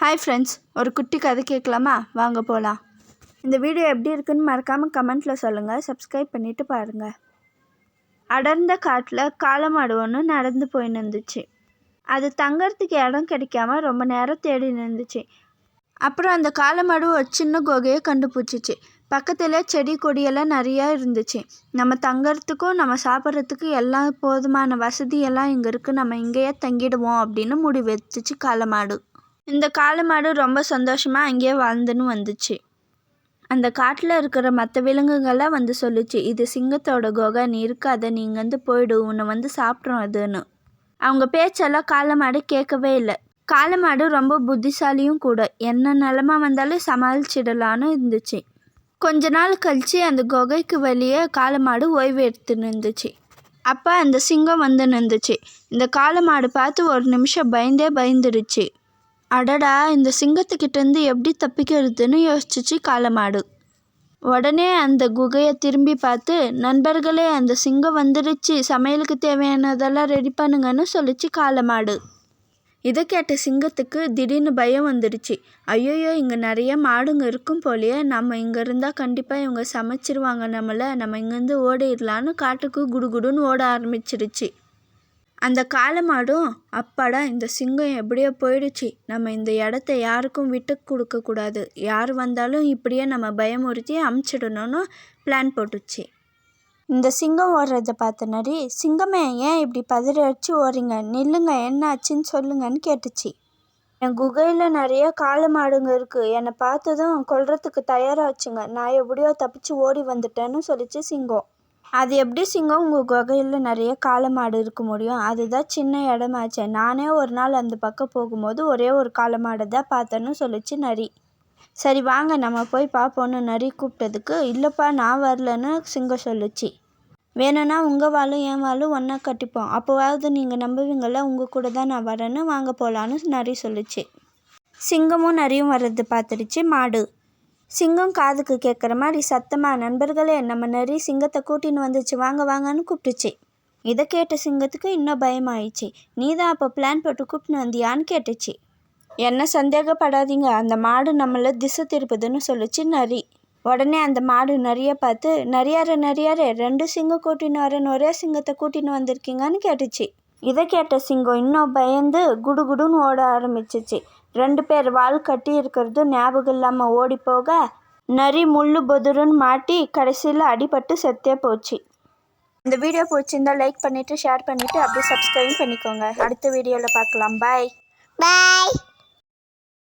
Hi friends ஒரு குட்டி கதை கேட்கலாமா? வாங்க போகலாம் இந்த வீடியோ எப்படி இருக்குன்னு மறக்காமல் கமெண்ட்டில் சொல்லுங்கள் சப்ஸ்கிரைப் பண்ணிவிட்டு பாருங்கள் அடர்ந்த காட்டில் காலமாடு ஒன்று நடந்து போய் நின்றுச்சு அது தங்கறதுக்கு இடம் கிடைக்காம ரொம்ப நேரம் தேடி நின்றுச்சு அப்புறம் அந்த காலமாடு ஒரு சின்ன குகையை கண்டுபிடிச்சிச்சு. பக்கத்தில் செடி கொடியெல்லாம் நிறையா இருந்துச்சு. நம்ம தங்கறதுக்கும் நம்ம சாப்பிட்றதுக்கும் எல்லாம் போதுமான வசதியெல்லாம் இங்கே இருக்குது நம்ம இங்கேயே தங்கிடுவோம் அப்படின்னு முடிவெடுத்துச்சு காலமாடு இந்த காளை மாடு ரொம்ப சந்தோஷமாக அங்கேயே வாழ்ந்துன்னு வந்துச்சு. அந்த காட்டில் இருக்கிற மற்ற விலங்குகள்லாம் வந்து சொல்லுச்சு இது சிங்கத்தோட குகை நீ இருக்காத நீ இங்கேருந்து போயிடு உன்னை வந்து சாப்பிட்றோம் அதுன்னு. அவங்க பேச்செல்லாம் காளை மாடு கேட்கவே இல்லை. காளை மாடு ரொம்ப புத்திசாலியும் கூட என்ன நிலமா வந்தாலும் சமாளிச்சிடலான்னு இருந்துச்சு. கொஞ்ச நாள் கழிச்சு அந்த குகைக்கு வெளியே காளமாடு ஓய்வு எடுத்து நின்றுச்சு அப்போ அந்த சிங்கம் வந்து நின்றுச்சு. இந்த காளை மாடு பார்த்து ஒரு நிமிஷம் பயந்தே பயந்துடுச்சு அடடா இந்த சிங்கத்துக்கிட்டேருந்து எப்படி தப்பிக்கிறதுன்னு யோசிச்சிச்சு காளமாடு. உடனே அந்த குகையை திரும்பி பார்த்து நண்பர்களே அந்த சிங்கம் வந்துடுச்சு. சமையலுக்கு தேவையானதெல்லாம் ரெடி பண்ணுங்கன்னு சொல்லிச்சு காளமாடு. இதை கேட்ட சிங்கத்துக்கு திடீர்னு பயம் வந்துடுச்சு. ஐயோயோ இங்கே நிறைய மாடுங்க இருக்கும் போலயே நம்ம இங்கே இருந்தால் கண்டிப்பாக இவங்க சமைச்சிருவாங்க நம்மளை. நம்ம இங்கேருந்து ஓடிடலான்னு காட்டுக்கு குடுகுடுன்னு ஓட ஆரம்பிச்சிருச்சு அந்த காளமாடும் அப்பாடா இந்த சிங்கம் எப்படியோ போயிடுச்சு. நம்ம இந்த இடத்த யாருக்கும் விட்டு கொடுக்கக்கூடாது யார் வந்தாலும் இப்படியே நம்ம பயமுறுத்தி அமுச்சிடணும்னு பிளான் போட்டுச்சு. இந்த சிங்கம் ஓடுறத பார்த்த நரி சிங்கமே ஏன் இப்படி பதறி அடிச்சு ஓடுறீங்க? நில்லுங்க என்ன ஆச்சுன்னு சொல்லுங்கன்னு கேட்டுச்சு. என் குகையில் நிறைய காளை மாடுங்க இருக்குது என்னை பார்த்ததும் கொல்றதுக்கு தயாராச்சுங்க நான் எப்படியோ தப்பிச்சு ஓடி வந்துட்டேன்னு சொல்லிச்சு சிங்கம். அது எப்படி சிங்கம் உங்கள் குகையில் நிறைய காளை மாடு இருக்க முடியும்? அதுதான் சின்ன இடமாச்சே. நானே ஒரு நாள் அந்த பக்கம் போகும்போது ஒரே ஒரு காளை மாடை தான் பார்த்தேன்னு சொல்லிச்சு நரி. சரி வாங்க நம்ம போய் பார்ப்போன்னு நரி கூப்பிட்டதுக்கு இல்லைப்பா நான் வரலன்னு சிங்கம் சொல்லுச்சு. வேணும்னா உங்கள் வாளும் என் வாழும் ஒன்றா கட்டிப்போம். அப்போவாவது நீங்கள் நம்புவீங்கள உங்கள் கூட தான் நான் வரேன்னு வாங்க போகலான்னு நரி சொல்லுச்சு. சிங்கமும் நரியும் வர்றது பார்த்துருச்சு மாடு சிங்கம் காதுக்கு கேட்குற மாதிரி சத்தமாக நண்பர்களே நம்ம நரி சிங்கத்தை கூட்டின்னு வந்துச்சு. வாங்க வாங்கன்னு கூப்பிட்டுச்சு. இதை கேட்ட சிங்கத்துக்கு இன்னும் பயமாயிடுச்சு. நீ தான் அப்போ பிளான் போட்டு கூப்பிட்டு வந்தியான்னு கேட்டுச்சு. என்ன சந்தேகப்படாதீங்க. அந்த மாடு நம்மளை திசை திருப்புதுன்னு சொல்லிச்சு நரி. உடனே அந்த மாடு நிறைய பார்த்து நிறையாரு நிறையாரு ரெண்டு சிங்கம் கூட்டின்னு வரேன்னு ஒரே சிங்கத்தை கூட்டின்னு வந்திருக்கீங்கன்னு கேட்டுச்சு. இதை கேட்ட சிங்கம் இன்னும் பயந்து குடுகுடுன்னு ஓட ஆரம்பிச்சிச்சு. ரெண்டு பேர் வால் கட்டி இருக்கிறது ஞாபகம் இல்லாமல் ஓடி போக நரி முள்ளு பொதுருன்னு மாட்டி கடைசியில் அடிபட்டு செத்தே போச்சு. இந்த வீடியோ பிடிச்சிருந்தா லைக் பண்ணிவிட்டு ஷேர் பண்ணிவிட்டு அப்படியே சப்ஸ்கிரைப் பண்ணிக்கோங்க. அடுத்த வீடியோவில் பார்க்கலாம். பாய். பாய்.